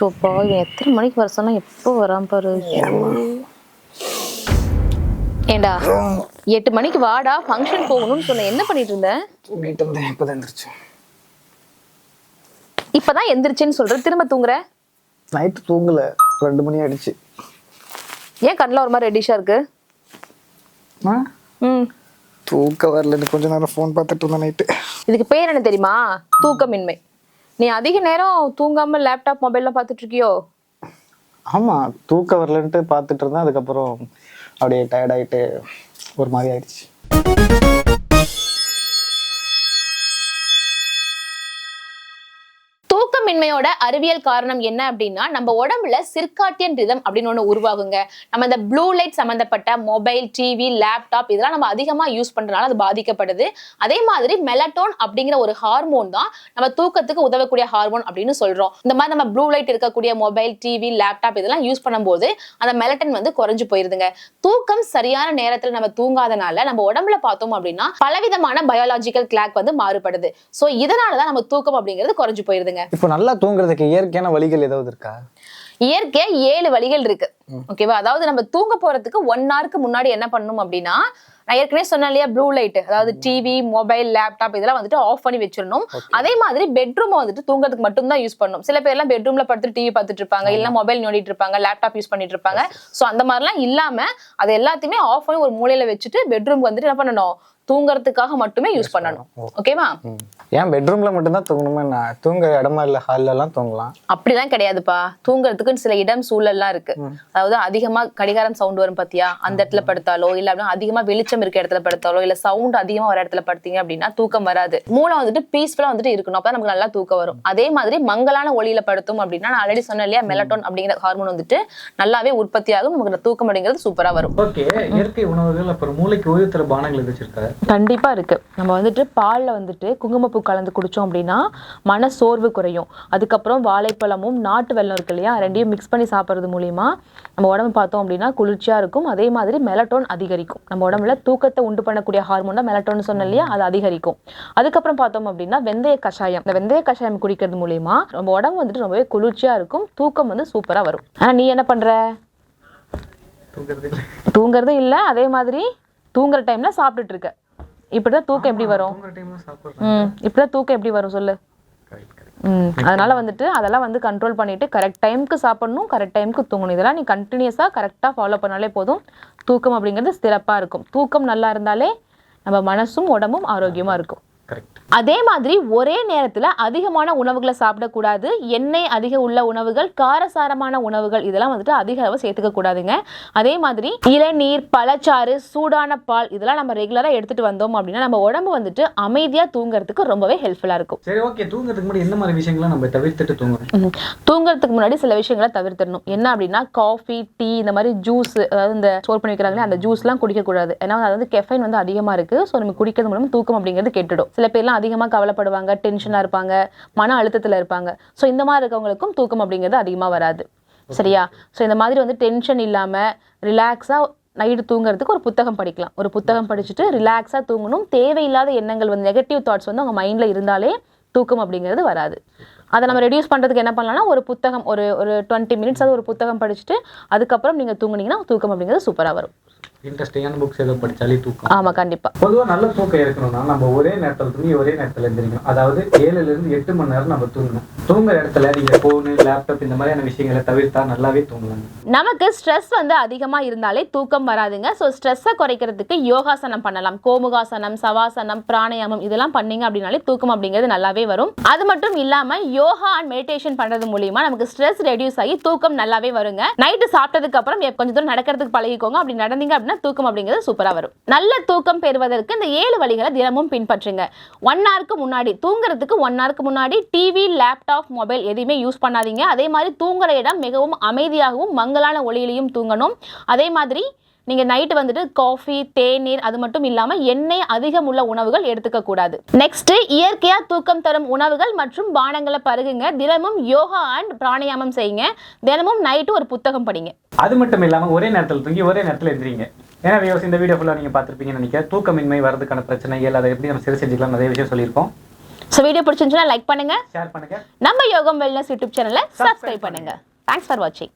ஷோப்பா எத்தனை மணிக்கு வர சொன்னா எப்போ வரான் பாரு. ஏண்டா எட்டு மணிக்கு வாடா ஃபங்க்ஷன் போகணும்னு சொன்ன என்ன பண்ணிட்டு இருந்த? தூங்கிட்டு இருந்தேன் இப்போ தான் எந்திரிச்சு இப்பதான் எந்திரிச்சேன்னு சொல்ற திரும்ப தூங்குற? நைட்டு தூங்கல ரெண்டு மணி ஆயிடுச்சு. ஏன் கண்ணில் ஒரு மாதிரி ரெடிஷா இருக்கு? ஆ? ம். தூக்கம் வரலன்னு கொஞ்ச நேரம் ஃபோன் பார்த்துட்டு இருந்தேன் நைட்டு இதுக்கு பேர் என்ன தெரியுமா? தூக்கமின்மை. நீ அதிக நேரம் தூங்காம லேப்டாப் மொபைல்லாம் பார்த்துட்டு இருக்கியோ? ஆமாம் தூக்கம் வரலன்ட்டு பார்த்துட்டு இருந்தேன். அதுக்கப்புறம் அப்படியே டயர்ட் ஆயிட்டு ஒரு மாதிரி ஆயிடுச்சு. தூக்கமின்மையோட அறிவியல் காரணம் என்ன அப்படின்னா நம்ம உடம்புல சிர்காட்டியன் ரிதம் அப்படின்னு ஒன்று உருவாகுங்க. நம்ம இந்த ப்ளூ லைட் சம்மந்தப்பட்ட மொபைல் டிவி லேப்டாப் இதெல்லாம் நம்ம அதிகமா யூஸ் பண்றதுனால அது பாதிக்கப்படுது. அதே மாதிரி மெலட்டோன் அப்படிங்கிற ஒரு ஹார்மோன் தான் நம்ம தூக்கத்துக்கு உதவக்கூடிய ஹார்மோன் அப்படின்னு சொல்றோம். இந்த மாதிரி நம்ம ப்ளூ லைட் இருக்கக்கூடிய மொபைல் டிவி லேப்டாப் இதெல்லாம் யூஸ் பண்ணும்போது அந்த மெலட்டன் வந்து குறைஞ்சு போயிருதுங்க. தூக்கம் சரியான நேரத்தில் நம்ம தூங்காதனால நம்ம உடம்புல பார்த்தோம் அப்படின்னா பலவிதமான பயாலாஜிக்கல் கிளாக் வந்து மாறுபடுது. ஸோ இதனால தான் நம்ம தூக்கம் அப்படிங்கிறது குறைஞ்சு போயிருதுங்க. இப்போ நல்ல தூங்குறதுக்கு இயற்கையான வழிகள் ஏதாவது இருக்கா? இயற்கை ஏழு வழிகள் இருக்கு. ஓகேவா அதாவது நம்ம தூங்க போறதுக்கு ஒன் ஹவருக்கு முன்னாடி என்ன பண்ணணும் அப்படின்னா நான் ஏற்கனவே சொன்னேன் இல்லையா ப்ளூ லைட் அதாவது டிவி மொபைல் லேப்டாப் இதெல்லாம் வந்துட்டு ஆஃப் பண்ணி வச்சிடணும். அதே மாதிரி பெட்ரூம் வந்துட்டு தூங்குறதுக்கு மட்டும் தான் யூஸ் பண்ணணும். சில பேர் எல்லாம் பெட்ரூம்ல படுத்து டிவி பார்த்துட்டு இருப்பாங்க இல்ல மொபைல் நோண்டிட்டு இருப்பாங்க லேப்டாப் யூஸ் பண்ணிட்டு இருப்பாங்க. சோ அந்த மாதிரிலாம் இல்லாம அது எல்லாத்தையுமே ஆஃப் பண்ணி ஒரு மூலையில வச்சுட்டு பெட்ரூம் வந்துட்டு என்ன பண்ணணும்? தூங்குறதுக்காக மட்டுமே யூஸ் பண்ணணும். ஓகேவா ம். ஏன் பெட்ரூம்ல மட்டும்தான் தூங்கணுமா நான் தூங்க இடமா இல்லை ஹால்ல எல்லாம் தூங்கலாம்? அப்படிலாம் கிடையாதுப்பா. தூங்குறதுக்குன்னு சில இடம் சூழல்லாம் இருக்கு. அதாவது அதிகமா கடிகாரம் சவுண்ட் வரும் பாத்தியா? அந்த இடத்துல படுத்தாலோ இல்ல அப்படின்னா அதிகமா வெளிச்சம் இருக்க இடத்துல படுத்தாலோ இல்ல சவுண்ட் அதிகமா வர இடத்துல படுத்தீங்க அப்படின்னா தூக்கம் வராது. மூளை வந்துட்டு பீஸ்ஃபுல்லா வந்துட்டு இருக்கணும். அப்பதான் நமக்கு நல்லா தூக்கம் வரும். அதே மாதிரி மங்கலான ஒளியில படுத்தோம் அப்படின்னா நான் ஆல்ரெடி சொன்னேன் இல்லையா மெலட்டோன் அப்படிங்கிற ஹார்மோன் வந்துட்டு நல்லாவே உற்பத்தி ஆகும். நமக்கு தூக்கம் அப்படிங்கிறது சூப்பரா வரும். ஓகே இயற்கை உணவுகள் அப்புறம் மூளைக்கு ஓய்வு தர பானங்கள் எது வச்சிருக்காரு கண்டிப்பா இருக்கு. நம்ம வந்துட்டு பால்ல வந்துட்டு குங்குமப்பூ கலந்து குடிச்சோம் அப்படின்னா மன சோர்வு குறையும். அதுக்கப்புறம் வாழைப்பழமும் நாட்டு வெல்லம் இருக்கு இல்லையா ரெண்டையும் மிக்ஸ் பண்ணி சாப்பிட்றது மூலியமா நம்ம உடம்பு பார்த்தோம் அப்படின்னா குளிர்ச்சியா இருக்கும். அதே மாதிரி மெலட்டோன் அதிகரிக்கும். நம்ம உடம்புல தூக்கத்தை உண்டு பண்ணக்கூடிய ஹார்மோன் தான் மெலட்டோன் சொன்னேன் இல்லையா? அது அதிகரிக்கும். அதுக்கப்புறம் பார்த்தோம் அப்படின்னா வெந்தய கஷாயம். இந்த வெந்தய கஷாயம் குடிக்கிறது மூலியமா நம்ம உடம்பு வந்துட்டு ரொம்பவே குளிர்ச்சியா இருக்கும். தூக்கம் வந்து சூப்பரா வரும். ஆனா நீ என்ன இல்ல. தூங்குறதும் இல்ல. அதே மாதிரி தூங்குற டைம்ல சாப்பிட்டுட்டு இருக்க. இப்படிதான் தூக்கம் எப்படி வரும்? இப்படிதான் தூக்கம் எப்படி வரும் சொல்லு. அதனால வந்துட்டு அதெல்லாம் வந்து கண்ட்ரோல் பண்ணிட்டு கரெக்ட் டைம்க்கு சாப்பிடணும் கரெக்ட் டைம்க்கு தூங்கணும். இதெல்லாம் நீ கண்டினியூஸாக கரெக்டாக ஃபாலோ பண்ணாலே போதும். தூக்கம் அப்படிங்கிறது சிறப்பா இருக்கும். தூக்கம் நல்லா இருந்தாலே நம்ம மனசும் உடம்பும் ஆரோக்கியமா இருக்கும். கரெக்ட் அதே மாதிரி ஒரே நேரத்துல அதிகமான உணவுகளை சாப்பிடக்கூடாது எண்ணெய் அதிக உள்ள உணவுகள் காரசாரமான உணவுகள் இதெல்லாம் வந்துட்டு அதிக அளவு சேர்த்துக்க கூடாதுங்க. அதே மாதிரி இளநீர் பழச்சாறு சூடான பால் இதெல்லாம் நம்ம ரெகுலரா எடுத்துட்டு வந்தோம் அப்படின்னா நம்ம உடம்பு வந்துட்டு அமைதியா தூங்குறதுக்கு ரொம்பவே ஹெல்ப்ஃபுல்லா இருக்கும். சரி ஓகே தூங்குறதுக்கு முன்னாடி என்ன மாதிரி விஷயங்களை நம்ம தவிர்த்துட்டு தூங்குறோம் ம். தூங்குறதுக்கு முன்னாடி சில விஷயங்களை தவிர்த்திடணும். என்ன அப்படின்னா காஃபி டீ இந்த மாதிரி ஜூஸ் அதாவது இந்த ஸ்டோர் பண்ணி வைக்கிறாங்களே அந்த ஜூஸ்லாம் குடிக்கக்கூடாது ஏன்னா அது வந்து கெஃபைன் வந்து அதிகமாக இருக்குது ஸோ நம்ம குடிக்கிறது மூலம் தூக்கம் அப்படிங்கிறது கெட்டுடும். சில பேர்லாம் அதிகமாக கவலைப்படுவாங்க டென்ஷனாக இருப்பாங்க மன அழுத்தத்தில் இருப்பாங்க. ஸோ இந்த மாதிரி இருக்கவங்களுக்கும் தூக்கம் அப்படிங்கிறது அதிகமாக வராது. சரியா? ஸோ இந்த மாதிரி வந்து டென்ஷன் இல்லாமல் ரிலாக்ஸாக நைட்டு தூங்குறதுக்கு ஒரு புத்தகம் படிக்கலாம். ஒரு புத்தகம் படிச்சுட்டு ரிலாக்ஸாக தூங்கணும். தேவையில்லாத எண்ணங்கள் வந்து நெகட்டிவ் தாட்ஸ் வந்து உங்கள் மைண்டில் இருந்தாலே தூக்கம் அப்படிங்கிறது வராது. அதை நம்ம ரெடியூஸ் பண்ணுறதுக்கு என்ன பண்ணலாம்னா ஒரு புத்தகம் ஒரு ஒரு டுவெண்ட்டி மினிட்ஸ் அது ஒரு புத்தகம் படிச்சுட்டு அதுக்கப்புறம் நீங்கள் தூங்குனீங்கன்னா தூக்கம் அப்படிங்கிறது சூப்பராக வரும். இன்ட்ரெஸ்டிங்கான புக்ஸ் ஏதோ படிச்சாலே தூக்கம். ஆமாம் கண்டிப்பாக பொதுவா நல்ல தூக்கம் இருக்கணும்னா நம்ம ஒரே நேரத்துல தூங்கி ஒரே நேரத்துல எந்திரிக்கணும் அதாவது ஏழுல இருந்து எட்டு மணி நேரம் நம்ம தூங்கணும். தூங்குற இடத்துல நீங்க போனு லேப்டாப் இந்த மாதிரியான விஷயங்களை தவிர்த்தா நல்லாவே தூங்கலாம் நமக்கு ஸ்ட்ரெஸ் வந்து அதிகமாக இருந்தாலே தூக்கம் வராதுங்க. ஸோ ஸ்ட்ரெஸ்ஸை குறைக்கிறதுக்கு யோகாசனம் பண்ணலாம். கோமுகாசனம் சவாசனம் பிராணாயாமம் இதெல்லாம் பண்ணீங்க அப்படின்னாலே தூக்கம் அப்படிங்கிறது நல்லாவே வரும். அது மட்டும் இல்லாமல் யோகா அண்ட் மெடிடேஷன் பண்ணுறது மூலியமா நமக்கு ஸ்ட்ரெஸ் ரெடியூஸ் ஆகி தூக்கம் நல்லாவே வருங்க. நைட்டு சாப்பிட்டதுக்கு அப்புறம் கொஞ்சம் தூரம் நடக்கிறதுக்கு பழகிக்கோங்க. அப்படி நடந்தீங்க அப்படின்னா தூக்கம் அப்படிங்கிறது சூப்பராக வரும். நல்ல தூக்கம் பெறுவதற்கு இந்த ஏழு வழிகளை தினமும் பின்பற்றுங்க. ஒன் ஹவருக்கு முன்னாடி தூங்குறதுக்கு ஒன் ஹவருக்கு முன்னாடி டிவி லேப்டாப் மொபைல் எதையுமே யூஸ் பண்ணாதீங்க. அதே மாதிரி தூங்குற இடம் மிகவும் அமைதியாகவும் மங்கலான ஒளியிலையும் தூங்கணும். அதே மாதிரி நீங்க நைட்டு வந்துட்டு காஃபி தேநீர் அது மட்டும் இல்லாமல் எண்ணெய் அதிகம் உள்ள உணவுகள் எடுத்துக்க கூடாது. நெக்ஸ்ட் இயற்கையா தூக்கம் தரும் உணவுகள் மற்றும் பானங்களை பருகுங்க. தினமும் யோகா அண்ட் பிராணாயாமம் செய்யுங்க. தினமும் நைட்டு ஒரு புத்தகம் படிங்க. அது மட்டும் இல்லாமல் ஒரே நேரத்தில் தூங்கி ஒரே நேரத்தில் எந்திரிங்க. ஏன்னா வியூஸ் இந்த வீடியோ ஃபுல்லா நீங்க பார்த்திருப்பீங்கன்னு நினைக்கிறேன். தூக்கமின்மை வரதுக்கான பிரச்சனைகள் அதை எப்படி நம்ம சரி செஞ்சுக்கலாம் நிறைய விஷயம் சொல்லியிருக்கோம். ஸோ வீடியோ பிடிச்சிருந்துச்சுன்னா லைக் பண்ணுங்க. ஷேர் பண்ணுங்க. நம்ம யோகம் வெல்னஸ் யூடியூப் சேனலை சப்ஸ்கிரைப் பண்ணுங்க. தேங்க்ஸ் ஃபார் வாட்சிங்